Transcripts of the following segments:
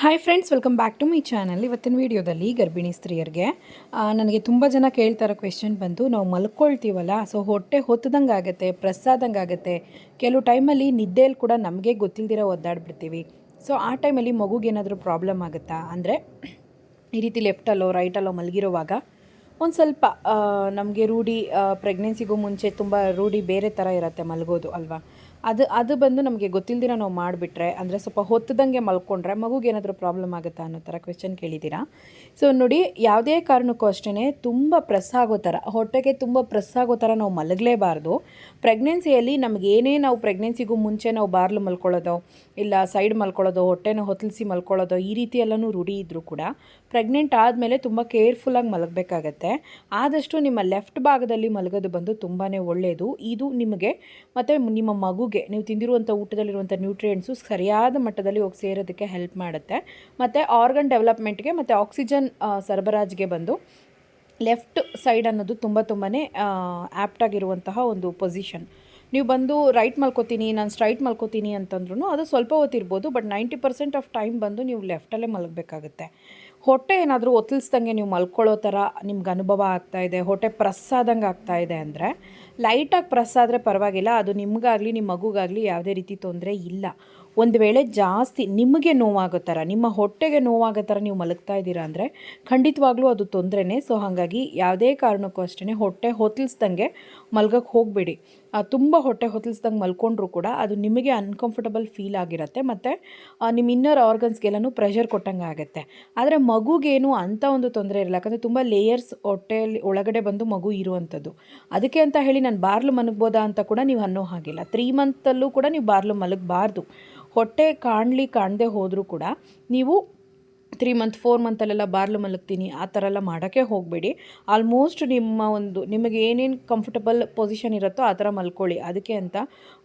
Hi friends welcome back to my channel ಇವತ್ತಿನ ವಿಡಿಯೋದಲ್ಲಿ ಗರ್ಭಿಣಿ ಸ್ತ್ರೀಯರಿಗೆ ನನಗೆ ತುಂಬ ಜನ ಕೇಳ್ತಾರೋ ಕ್ವೆಶನ್ ಬಂದು, ನಾವು ಮಲ್ಕೊಳ್ತೀವಲ್ಲ ಸೊ ಹೊಟ್ಟೆ ಹೊತ್ತದಂಗೆ ಆಗುತ್ತೆ ಪ್ರೆಸ್ ಆಗುತ್ತೆ, ಕೆಲವು ಟೈಮಲ್ಲಿ ನಿದ್ದೆಯಲ್ಲಿ ಕೂಡ ನಮಗೆ ಗೊತ್ತಿಲ್ದಿರೋ ಒದ್ದಾಡ್ಬಿಡ್ತೀವಿ. ಸೊ ಆ ಟೈಮಲ್ಲಿ ಮಗುಗೇನಾದರೂ ಪ್ರಾಬ್ಲಮ್ ಆಗುತ್ತಾ? ಅಂದರೆ, ಈ ರೀತಿ ಲೆಫ್ಟಲ್ಲೋ ರೈಟಲ್ಲೋ ಮಲಗಿರುವಾಗ, ಒಂದು ಸ್ವಲ್ಪ ನಮಗೆ ರೂಢಿ ಪ್ರೆಗ್ನೆನ್ಸಿಗೂ ಮುಂಚೆ ತುಂಬ ರೂಢಿ ಬೇರೆ ಥರ ಇರುತ್ತೆ ಮಲಗೋದು, ಅಲ್ವಾ? ಅದು ಅದು ಬಂದು ನಮಗೆ ಗೊತ್ತಿಲ್ಲದಿರ ನಾವು ಮಾಡಿಬಿಟ್ರೆ, ಅಂದರೆ ಸ್ವಲ್ಪ ಹೊತ್ತದಂಗೆ ಮಲ್ಕೊಂಡ್ರೆ ಮಗುಗೆ ಏನಾದರೂ ಪ್ರಾಬ್ಲಮ್ ಆಗುತ್ತಾ ಅನ್ನೋ ಥರ ಕ್ವೆಶನ್ ಕೇಳಿದ್ದೀರಾ ಸೊ ನೋಡಿ, ಯಾವುದೇ ಕಾರಣಕ್ಕೂ ಅಷ್ಟೇ ತುಂಬ ಪ್ರೆಸ್ ಆಗೋ ಥರ ಹೊಟ್ಟೆಗೆ ತುಂಬ ಪ್ರೆಸ್ ಆಗೋ ಥರ ನಾವು ಮಲಗಲೇಬಾರ್ದು. ಪ್ರೆಗ್ನೆನ್ಸಿಯಲ್ಲಿ ಏನೇ ನಾವು ಪ್ರೆಗ್ನೆನ್ಸಿಗೂ ಮುಂಚೆ ನಾವು ಬಾರ್ಲು ಮಲ್ಕೊಳ್ಳೋದು, ಇಲ್ಲ ಸೈಡ್ ಮಲ್ಕೊಳ್ಳೋದು, ಹೊಟ್ಟೆನ ಹೊತ್ತಲಿಸಿ ಮಲ್ಕೊಳ್ಳೋದು, ಈ ರೀತಿ ಎಲ್ಲನೂ ರೂಢಿ ಇದ್ದರೂ ಕೂಡ ಪ್ರೆಗ್ನೆಂಟ್ ಆದಮೇಲೆ ತುಂಬ ಕೇರ್ಫುಲ್ಲಾಗಿ ಮಲಗಬೇಕಾಗತ್ತೆ. ಆದಷ್ಟು ನಿಮ್ಮ ಲೆಫ್ಟ್ ಭಾಗದಲ್ಲಿ ಮಲಗೋದು ಬಂದು ತುಂಬಾ ಒಳ್ಳೆಯದು ಇದು ನಿಮಗೆ, ಮತ್ತು ನಿಮ್ಮ ಮಗುಗೆ ನೀವು ತಿಂದಿರುವಂಥ ಊಟದಲ್ಲಿರುವಂಥ ನ್ಯೂಟ್ರಿಯೆಂಟ್ಸು ಸರಿಯಾದ ಮಟ್ಟದಲ್ಲಿ ಹೋಗಿ ಸೇರೋದಕ್ಕೆ ಹೆಲ್ಪ್ ಮಾಡುತ್ತೆ. ಮತ್ತು ಆರ್ಗನ್ ಡೆವಲಪ್ಮೆಂಟ್ಗೆ ಮತ್ತು ಆಕ್ಸಿಜನ್ ಸರಬರಾಜಿಗೆ ಬಂದು ಲೆಫ್ಟ್ ಸೈಡ್ ಅನ್ನೋದು ತುಂಬ ತುಂಬಾ ಆ್ಯಪ್ಟಾಗಿರುವಂತಹ ಒಂದು ಪೊಸಿಷನ್ ನೀವು ಬಂದು ರೈಟ್ ಮಲ್ಕೋತೀನಿ, ನಾನು ಸ್ಟ್ರೈಟ್ ಮಲ್ಕೋತೀನಿ ಅಂತಂದ್ರೂ ಅದು ಸ್ವಲ್ಪ ಹೊತ್ತಿರ್ಬೋದು but ninety percent of time ಬಂದು ನೀವು ಲೆಫ್ಟಲ್ಲೇ ಮಲಗಬೇಕಾಗುತ್ತೆ. ಹೊಟ್ಟೆ ಏನಾದರೂ ಒತ್ತಲಿಸ್ದಂಗೆ ನೀವು ಮಲ್ಕೊಳ್ಳೋ ಥರ ನಿಮ್ಗೆ ಅನುಭವ ಆಗ್ತಾ ಇದೆ, ಹೊಟ್ಟೆ ಪ್ರೆಸ್ ಆದಂಗೆ ಆಗ್ತಾ ಇದೆ ಅಂದರೆ ಲೈಟಾಗಿ ಪ್ರೆಸ್ ಆದರೆ ಪರವಾಗಿಲ್ಲ, ಅದು ನಿಮಗಾಗಲಿ, ನಿಮ್ಮ ಮಗುಗಾಗಲಿ ಯಾವುದೇ ರೀತಿ ತೊಂದರೆ ಇಲ್ಲ. ಒಂದು ವೇಳೆ ಜಾಸ್ತಿ ನಿಮಗೆ ನೋವಾಗೋ ಥರ, ನಿಮ್ಮ ಹೊಟ್ಟೆಗೆ ನೋವಾಗೋ ಥರ ನೀವು ಮಲಗ್ತಾ ಇದ್ದೀರಾ ಅಂದರೆ ಖಂಡಿತವಾಗ್ಲೂ ಅದು ತೊಂದರೆನೇ. ಸೊ ಹಾಗಾಗಿ ಯಾವುದೇ ಕಾರಣಕ್ಕೂ ಅಷ್ಟೇ ಹೊಟ್ಟೆ ಹೊತ್ತಲಿಸ್ದಂಗೆ ಮಲ್ಗಕ್ಕೆ ಹೋಗಬೇಡಿ. ತುಂಬ ಹೊಟ್ಟೆ ಹೊತ್ತಲಿಸ್ದಂಗೆ ಮಲ್ಕೊಂಡ್ರೂ ಕೂಡ ಅದು ನಿಮಗೆ ಅನ್ಕಂಫರ್ಟಬಲ್ ಫೀಲ್ ಆಗಿರುತ್ತೆ. ಮತ್ತು ನಿಮ್ಮ ಇನ್ನರ್ ಆರ್ಗನ್ಸ್ಗೆಲ್ಲನೂ ಪ್ರೆಷರ್ ಕೊಟ್ಟಂಗೆ ಆಗುತ್ತೆ. ಆದರೆ ಮಗುಗೇನು ಅಂಥ ಒಂದು ತೊಂದರೆ ಇರಲ್ಲ. ಯಾಕಂದರೆ ತುಂಬ ಲೇಯರ್ಸ್ ಹೊಟ್ಟೆಯಲ್ಲಿ ಒಳಗಡೆ ಬಂದು ಮಗು ಇರುವಂಥದ್ದು ಅದಕ್ಕೆ ಅಂತ ಹೇಳಿ ನಾನು ಬಾರ್ಲು ಮಲಗ್ಬೋದಾ ಅಂತ ಕೂಡ ನೀವು ಅನ್ನೋ ಹಾಗಿಲ್ಲ. ತ್ರೀ ಮಂತಲ್ಲೂ ಕೂಡ ನೀವು ಬಾರ್ಲು ಮಲಗಬಾರ್ದು. ಹೊಟ್ಟೆ ಕಾಣಲಿ ಕಾಣದೆ ಹೋದರೂ ಕೂಡ ನೀವು ತ್ರೀ ಮಂತ್ ಫೋರ್ ಮಂತಲ್ಲೆಲ್ಲ ಬಾರ್ಲು ಮಲಗ್ತೀನಿ, ಆ ಥರ ಎಲ್ಲ ಮಾಡೋಕ್ಕೆ ಹೋಗಬೇಡಿ. ಆಲ್ಮೋಸ್ಟ್ ನಿಮ್ಮ ಒಂದು, ನಿಮಗೆ ಏನೇನು ಕಂಫರ್ಟಬಲ್ ಪೊಸಿಷನ್ ಇರುತ್ತೋ ಆ ಥರ ಮಲ್ಕೊಳ್ಳಿ. ಅದಕ್ಕೆ ಅಂತ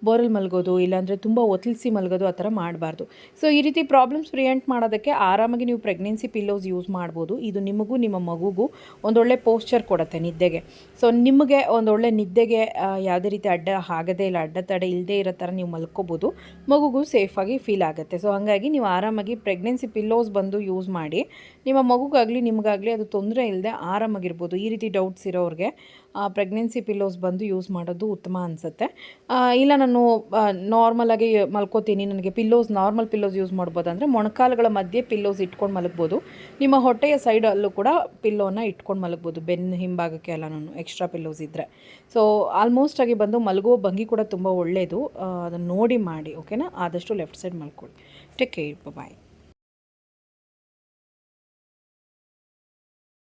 ಬೋರಲ್ಲಿ ಮಲಗೋದು, ಇಲ್ಲಾಂದರೆ ತುಂಬ ಒತ್ತಲಿಸಿ ಮಲಗೋದು, ಆ ಥರ ಮಾಡಬಾರ್ದು. ಸೊ ಈ ರೀತಿ ಪ್ರಾಬ್ಲಮ್ಸ್ ಪ್ರಿವೆಂಟ್ ಮಾಡೋದಕ್ಕೆ ಆರಾಮಾಗಿ ನೀವು ಪ್ರೆಗ್ನೆನ್ಸಿ ಪಿಲ್ಲೋಸ್ ಯೂಸ್ ಮಾಡ್ಬೋದು. ಇದು ನಿಮಗೂ, ನಿಮ್ಮ ಮಗುಗೂ ಒಂದೊಳ್ಳೆ ಪೋಸ್ಚರ್ ಕೊಡುತ್ತೆ ನಿದ್ದೆಗೆ. ಸೊ ನಿಮಗೆ ಒಂದೊಳ್ಳೆ ನಿದ್ದೆಗೆ ಯಾವುದೇ ರೀತಿ ಅಡ್ಡ ಆಗದೇ ಇಲ್ಲ, ಅಡ್ಡ ತಡೆ ಇಲ್ಲದೇ ಇರೋ ಥರ ನೀವು ಮಲ್ಕೋಬೋದು. ಮಗುಗೂ ಸೇಫಾಗಿ ಫೀಲ್ ಆಗುತ್ತೆ. ಸೊ ಹಾಗಾಗಿ ನೀವು ಆರಾಮಾಗಿ ಪ್ರೆಗ್ನೆನ್ಸಿ ಪಿಲ್ಲೋಸ್ ಬಂದು ಯೂಸ್ ಮಾಡಿ. ನಿಮ್ಮ ಮಗುಗಾಗಲಿ, ನಿಮಗಾಗಲಿ ಅದು ತೊಂದರೆ ಇಲ್ಲದೆ ಆರಾಮಾಗಿರ್ಬೋದು. ಈ ರೀತಿ ಡೌಟ್ಸ್ ಇರೋರಿಗೆ ಪ್ರೆಗ್ನೆನ್ಸಿ ಪಿಲ್ಲೋಸ್ ಬಂದು ಯೂಸ್ ಮಾಡೋದು ಉತ್ತಮ ಅನಿಸುತ್ತೆ. ಇಲ್ಲ ನಾನು ನಾರ್ಮಲಾಗಿ ಮಲ್ಕೋತೀನಿ. ನನಗೆ ಪಿಲ್ಲೋಸ್ ನಾರ್ಮಲ್ ಪಿಲ್ಲೋಸ್ ಯೂಸ್ ಮಾಡ್ಬೋದು ಅಂದರೆ ಮೊಣಕಾಲುಗಳ ಮಧ್ಯೆ ಪಿಲ್ಲೋಸ್ ಇಟ್ಕೊಂಡು ಮಲಗ್ಬೋದು. ನಿಮ್ಮ ಹೊಟ್ಟೆಯ ಸೈಡಲ್ಲೂ ಕೂಡ ಪಿಲ್ಲೋನ ಇಟ್ಕೊಂಡು ಮಲಗ್ಬೋದು. ಬೆನ್ನು ಹಿಂಭಾಗಕ್ಕೆ ಎಲ್ಲ ನಾನು ಎಕ್ಸ್ಟ್ರಾ ಪಿಲ್ಲೋಸ್ ಇದ್ದರೆ ಸೊ ಆಲ್ಮೋಸ್ಟ್ ಆಗಿ ಬಂದು ಮಲಗುವ ಭಂಗಿ ಕೂಡ ತುಂಬ ಒಳ್ಳೆಯದು ಅದನ್ನು ನೋಡಿ ಮಾಡಿ ಓಕೆನಾ ಆದಷ್ಟು ಲೆಫ್ಟ್ ಸೈಡ್ ಮಲ್ಕೊಳ್ಳಿ. Take care bye